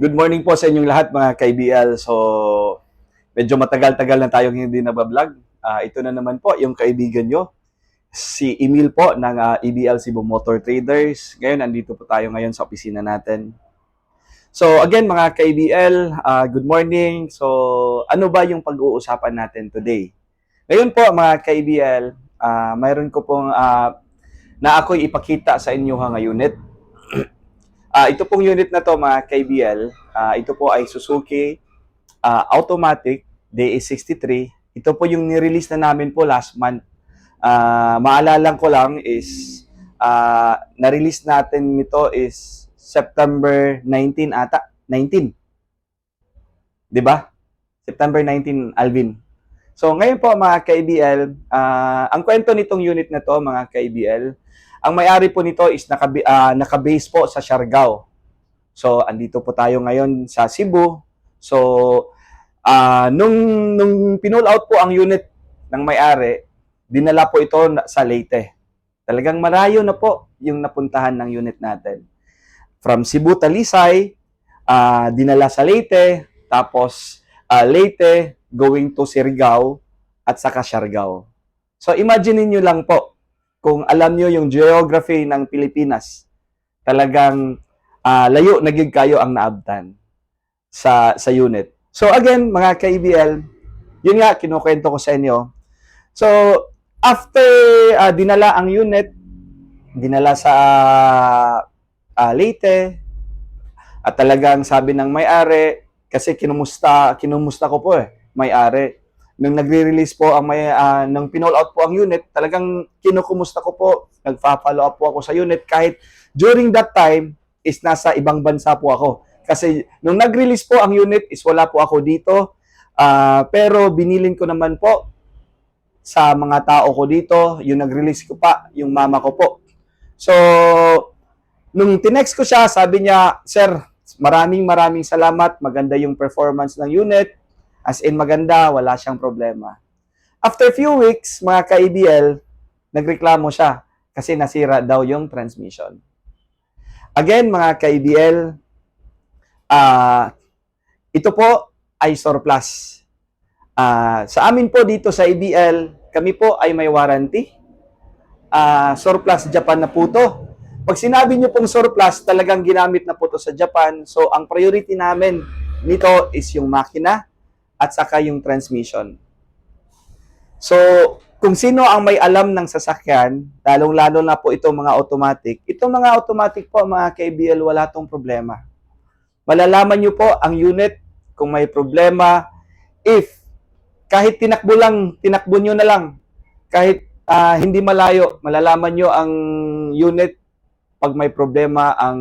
Good morning po sa inyong lahat mga ka-IBL. So, medyo matagal-tagal na tayong hindi nabablog. Ah, ito na naman po yung kaibigan nyo, si Emil po ng ah, EBL Cebu Motor Traders. Ngayon, andito po tayo ngayon sa opisina natin. So, again mga ka-IBL, ah, good morning. So, ano ba yung pag-uusapan natin today? Ngayon po mga ka-IBL, ah, mayroon ko pong ah, na ako'y ipakita sa inyo ha unit. Ah, ito pong unit na to mga KBL, ah, ito po ay Suzuki ah, Automatic DE63. Ito po yung ni-release na namin po last month. Ah, maalala ko lang is ah, na-release natin nito is September 19 ata, 19. 'Di ba? September 19, Alvin. So ngayon po mga KBL, ah, ang kwento nitong unit na to mga KBL, ang may-ari po nito is nakabi, ah, naka-base po sa Siargao. So, andito po tayo ngayon sa Cebu. So, ah nung, nung pinull out po ang unit ng may-ari, dinala po ito sa Leyte. Talagang marayo na po yung napuntahan ng unit natin. From Cebu, Talisay, ah dinala sa Leyte, tapos ah, Leyte, going to Surigao, at saka Siargao. So, imagine niyo lang po, kung alam nyo yung geography ng Pilipinas, talagang ah, layo na kayo ang naabtan sa sa unit. So again, mga ka-EBL, yun nga kinukwento ko sa inyo. So after ah, dinala ang unit, dinala sa ah, Leyte at talagang sabi ng may-ari kasi kinumusta kinumusta ko po eh may-ari nung nagre-release po ang may ah, nung pinull out po ang unit, talagang kinukumusta ko po, nagfa-follow up po ako sa unit kahit during that time is nasa ibang bansa po ako. Kasi nung nag-release po ang unit is wala po ako dito. Ah, pero binilin ko naman po sa mga tao ko dito, yung nag-release ko pa, yung mama ko po. So, nung tinext ko siya, sabi niya, Sir, maraming maraming salamat, maganda yung performance ng unit, As in maganda, wala siyang problema. After few weeks, mga ka-ABL, nagreklamo siya kasi nasira daw yung transmission. Again, mga ka-ABL, ah ito po ay surplus. Ah, sa amin po dito sa ABL, kami po ay may warranty. Ah, surplus Japan na po to. Pag sinabi niyo pong surplus, talagang ginamit na po to sa Japan. So, ang priority namin nito is yung makina, at saka yung transmission. So, kung sino ang may alam ng sasakyan, lalong-lalo na po itong mga automatic, itong mga automatic po, mga KBL, wala tong problema. Malalaman nyo po ang unit kung may problema if kahit tinakbo lang, tinakbo nyo na lang, kahit ah, hindi malayo, malalaman nyo ang unit pag may problema ang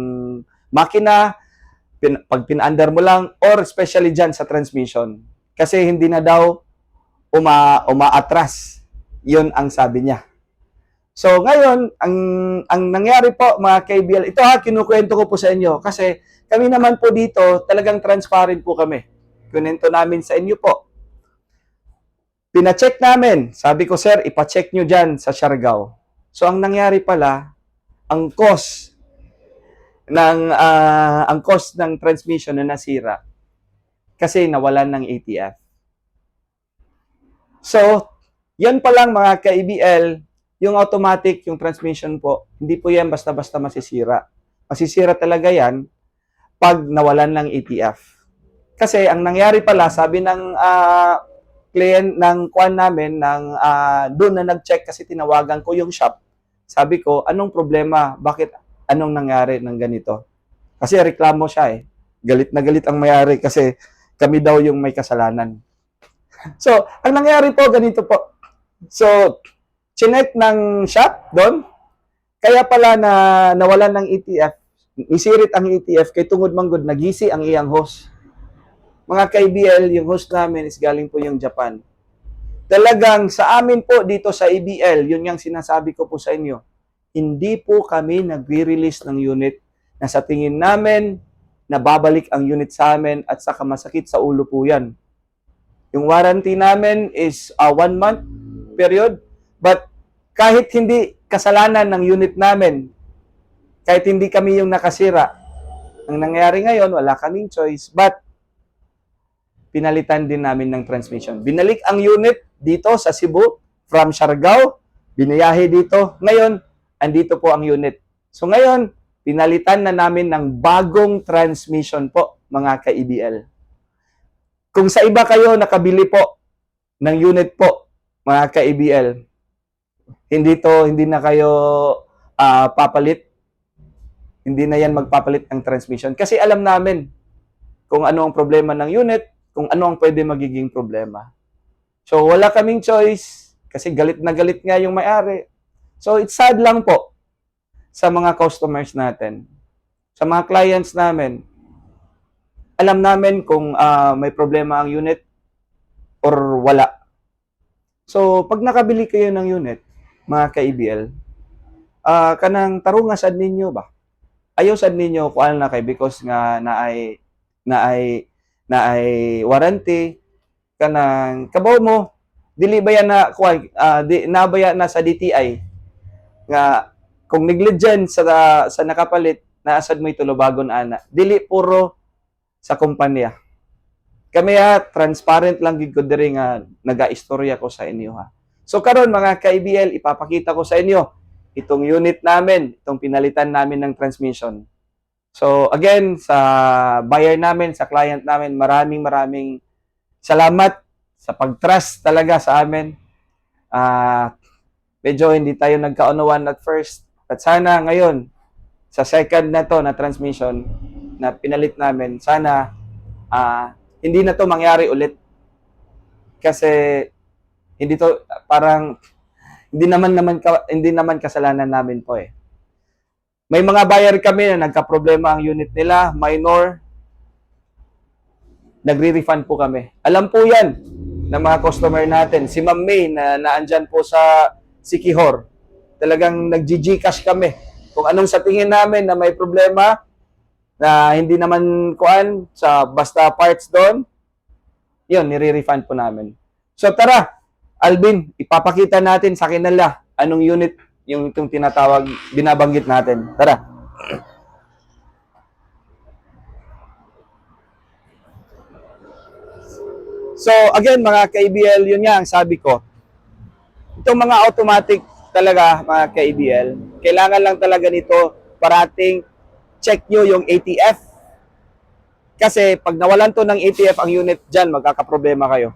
makina, pin, pag pinaandar mo lang, or especially dyan sa transmission kasi hindi na daw uma umaatras. 'Yun ang sabi niya. So ngayon, ang ang nangyari po mga KBL, ito ha kinukuwento ko po sa inyo kasi kami naman po dito, talagang transparent po kami. Kunento namin sa inyo po. Pina-check namin. Sabi ko, sir, ipa-check nyo dyan sa Siargao. So, ang nangyari pala, ang cost ng ah, ang cost ng transmission na nasira kasi nawalan ng ATF. So, yan pa lang mga ka-EBL, yung automatic, yung transmission po, hindi po yan basta-basta masisira. Masisira talaga yan pag nawalan ng ATF. Kasi ang nangyari pala, sabi ng ah, client ng kwan namin, ng ah, doon na nag-check kasi tinawagan ko yung shop. Sabi ko, anong problema? Bakit? Anong nangyari ng ganito? Kasi reklamo siya eh. Galit na galit ang mayari kasi kami daw yung may kasalanan. So, ang nangyari po, ganito po. So, chinek ng shop doon. Kaya pala na nawalan ng ETF, isirit ang ETF kay tungod manggod nagisi ang iyang host. Mga ka-ABL, yung host namin is galing po yung Japan. Talagang sa amin po dito sa ABL, yun yung sinasabi ko po sa inyo, hindi po kami nagre-release ng unit na sa tingin namin nababalik ang unit sa amin at saka masakit sa ulo po yan. Yung warranty namin is a one month period, but kahit hindi kasalanan ng unit namin, kahit hindi kami yung nakasira, ang nangyari ngayon, wala kaming choice, but pinalitan din namin ng transmission. Binalik ang unit dito sa Cebu from Siargao, binayahe dito. Ngayon, andito po ang unit. So ngayon, pinalitan na namin ng bagong transmission po, mga ka-EBL. Kung sa iba kayo nakabili po ng unit po, mga ka-EBL, hindi to, hindi na kayo ah, papalit. Hindi na yan magpapalit ng transmission. Kasi alam namin kung ano ang problema ng unit, kung ano ang pwede magiging problema. So, wala kaming choice kasi galit na galit nga yung may-ari. So, it's sad lang po sa mga customers natin, sa mga clients namin. Alam namin kung ah, may problema ang unit or wala. So, pag nakabili kayo ng unit, mga ka-EBL, ah kanang tarunga sad ninyo ba? Ayaw sad ninyo kuan na kay because nga na ay na ay na ay warranty kanang kabaw mo dili ba yan na kuan ah, di nabaya na sa DTI nga kung negligent sa sa nakapalit naasad mo itulubagon ana dili puro sa kumpanya kami ha transparent lang gid ko diri nga nagaistorya ko sa inyo ha so karon mga ka-IBL ipapakita ko sa inyo itong unit namin, itong pinalitan namin ng transmission. So again, sa buyer namin, sa client namin, maraming maraming salamat sa pag-trust talaga sa amin. Ah, medyo hindi tayo nagkaunawan at first. At sana ngayon, sa second na to na transmission na pinalit namin, sana ah, hindi na to mangyari ulit. Kasi hindi to parang hindi naman naman hindi naman kasalanan namin po eh. May mga buyer kami na nagka-problema ang unit nila, minor. Nagre-refund po kami. Alam po 'yan ng mga customer natin. Si Ma'am May na naandyan po sa Sikihor. Talagang nag-GCash kami. Kung anong sa tingin namin na may problema na hindi naman kuan sa basta parts doon, yun, nire-refund po namin. So tara, Alvin, ipapakita natin sa kanila anong unit yung itong tinatawag, binabanggit natin. Tara. So, again, mga ka-ABL, yun nga ang sabi ko. Itong mga automatic talaga, mga ka-ABL, kailangan lang talaga nito parating check nyo yung ATF. Kasi pag nawalan to ng ATF ang unit dyan, magkakaproblema kayo.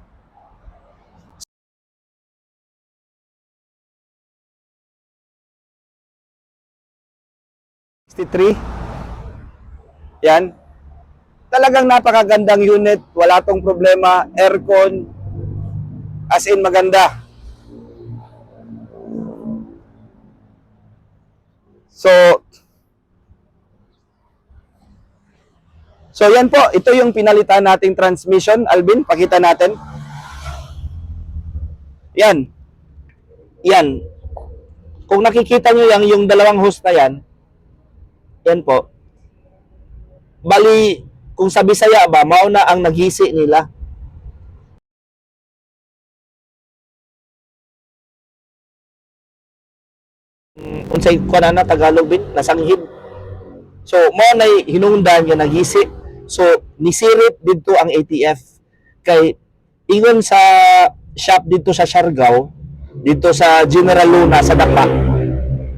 Sixty-three. Yan. Talagang napakagandang unit. Wala tong problema. Aircon. As in, maganda. So, So yan po, ito yung pinalitan nating transmission. Alvin, pakita natin. Yan. Yan. Kung nakikita nyo yung, yung dalawang hose na yan, yan po. Bali, kung sa Bisaya ba, mauna ang naghisi nila. Unsay kuan na Tagalog bin nasanghib so mo na hinungdan nga naghisi so nisirit didto ang ATF kay ingon sa shop dito sa Siargao dito sa General Luna sa Dakma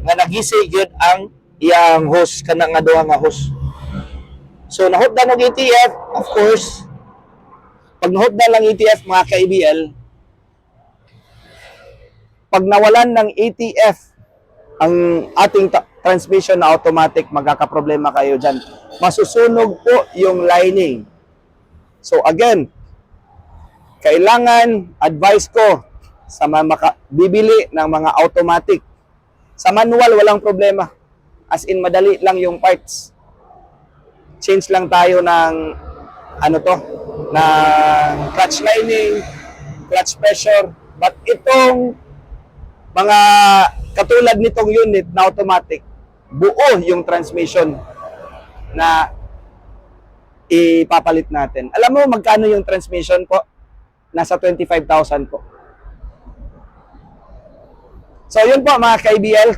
nga naghisi gyud ang iyang host kana nga duha nga host. So nahutdan og ATF of course. Pag nahutdan lang ATF mga ka-IBL pag nawalan ng ATF ang ating transmission na automatic, magkakaproblema kayo dyan. Masusunog po yung lining. So again, kailangan, advice ko sa mga bibili ng mga automatic. Sa manual, walang problema. As in, madali lang yung parts. Change lang tayo ng, ano to, ng clutch lining, clutch pressure. But itong mga Katulad nitong unit na automatic, buo yung transmission na ipapalit natin. Alam mo magkano yung transmission po? Nasa 25,000 po. So yun po mga KBL.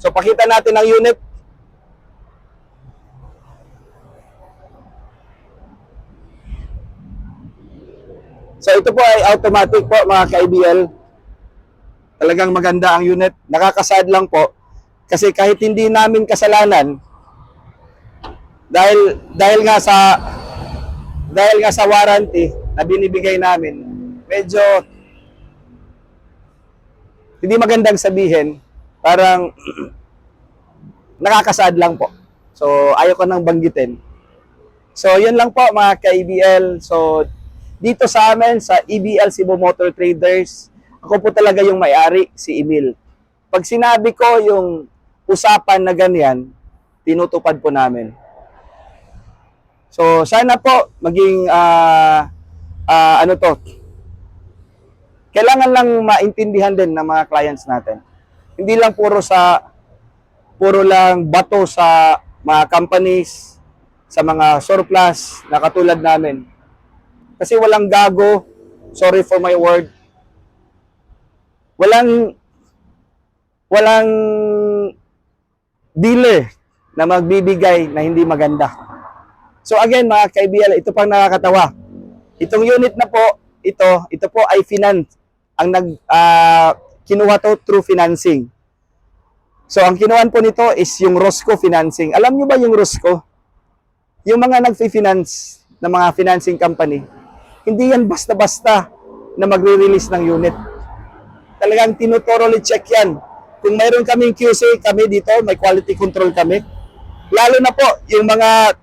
So pakita natin ang unit. So ito po ay automatic po mga KBL. Talagang maganda ang unit. Nakakasad lang po kasi kahit hindi namin kasalanan dahil dahil nga sa dahil nga sa warranty na binibigay namin, medyo hindi magandang sabihin, parang nakakasad lang po. So, ayaw ko nang banggitin. So, yun lang po mga ka-EBL. So, dito sa amin, sa EBL Cebu Motor Traders, ako po talaga yung may-ari, si Emil. Pag sinabi ko yung usapan na ganyan, tinutupad po namin. So, sana po maging ah ah, ano to, kailangan lang maintindihan din ng mga clients natin. Hindi lang puro sa puro lang bato sa mga companies, sa mga surplus na katulad namin. Kasi walang gago, sorry for my word. Walang walang dealer na magbibigay na hindi maganda. So again, mga kaibigan, ito pang nakakatawa. Itong unit na po, ito, ito po ay finance ang nag ah, kinuha to through financing. So ang kinuha po nito is yung Rosco Financing. Alam niyo ba yung Rosco? Yung mga nagfi-finance ng mga financing company, hindi yan basta-basta na magre-release ng unit. Talagang tinutoroly check yan. Kung mayroon kaming QC kami dito, may quality control kami. Lalo na po yung mga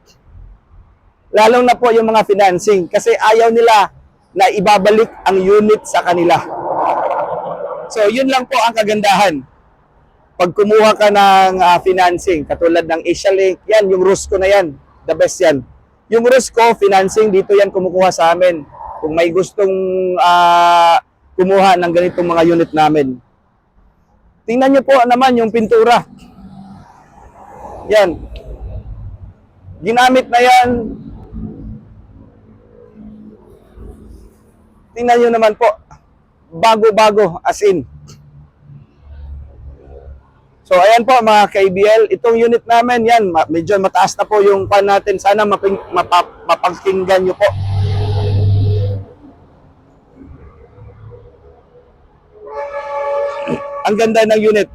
lalo na po yung mga financing kasi ayaw nila na ibabalik ang unit sa kanila. So, yun lang po ang kagandahan. Pag kumuha ka ng ah, financing, katulad ng Asia Link, yan, yung Rusco na yan. The best yan. Yung Rusco, financing, dito yan kumukuha sa amin. Kung may gustong ah, kumuha ng ganitong mga unit namin. Tingnan nyo po naman yung pintura. Yan. Ginamit na yan. Tingnan nyo naman po. Bago-bago, as in. So, ayan po mga ka-ABL. Itong unit namin, yan, medyo mataas na po yung pan natin. Sana maping, mapa- mapakinggan nyo po. Ang ganda ng unit.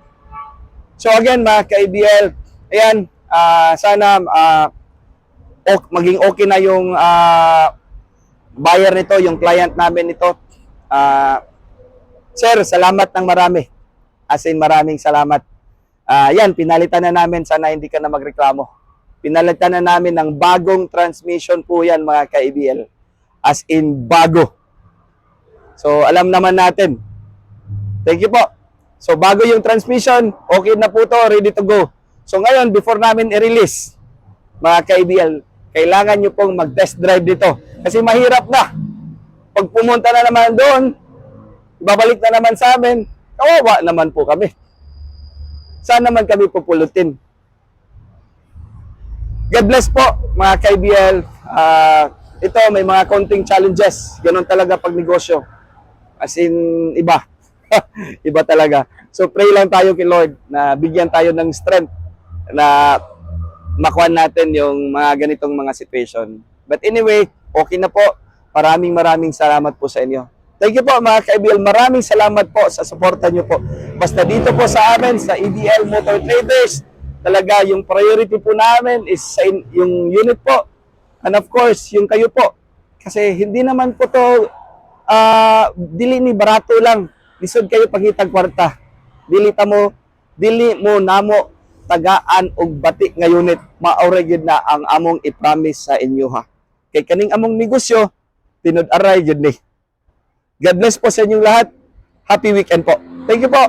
So again, mga ka-ABL, ayan, ah, sana ah, ok- maging okay na yung ah, buyer nito, yung client namin nito. Ah, sir, salamat ng marami. As in, maraming salamat. Ah, yan, pinalitan na namin. Sana hindi ka na magreklamo. Pinalitan na namin ng bagong transmission po yan, mga ka-ABL. As in, bago. So, alam naman natin. Thank you po. So, bago yung transmission, okay na po to, ready to go. So, ngayon, before namin i-release, mga ka-ABL, kailangan nyo pong mag-test drive dito. Kasi mahirap na. Pag pumunta na naman doon, babalik na naman sa amin, kawawa naman po kami. Saan naman kami pupulutin? God bless po, mga ka-ABL. Ah, ito, may mga konting challenges. Ganon talaga pag negosyo. As in, iba. iba talaga. So, pray lang tayo kay Lord na bigyan tayo ng strength na makuha natin yung mga ganitong mga situation. But anyway, okay na po. Maraming maraming salamat po sa inyo. Thank you po mga kaibigan. Maraming salamat po sa suporta nyo po. Basta dito po sa amin, sa EDL Motor Traders, talaga yung priority po namin is yung unit po. And of course, yung kayo po. Kasi hindi naman po to ah dili ni barato lang. Lisod kayo pangitag kwarta. Dili ta mo dili mo namo tagaan og bati nga unit maore gyud na ang among i-promise sa inyo ha. Kay kaning among negosyo tinud-aray gyud ni. God bless po sa inyong lahat. Happy weekend po. Thank you po.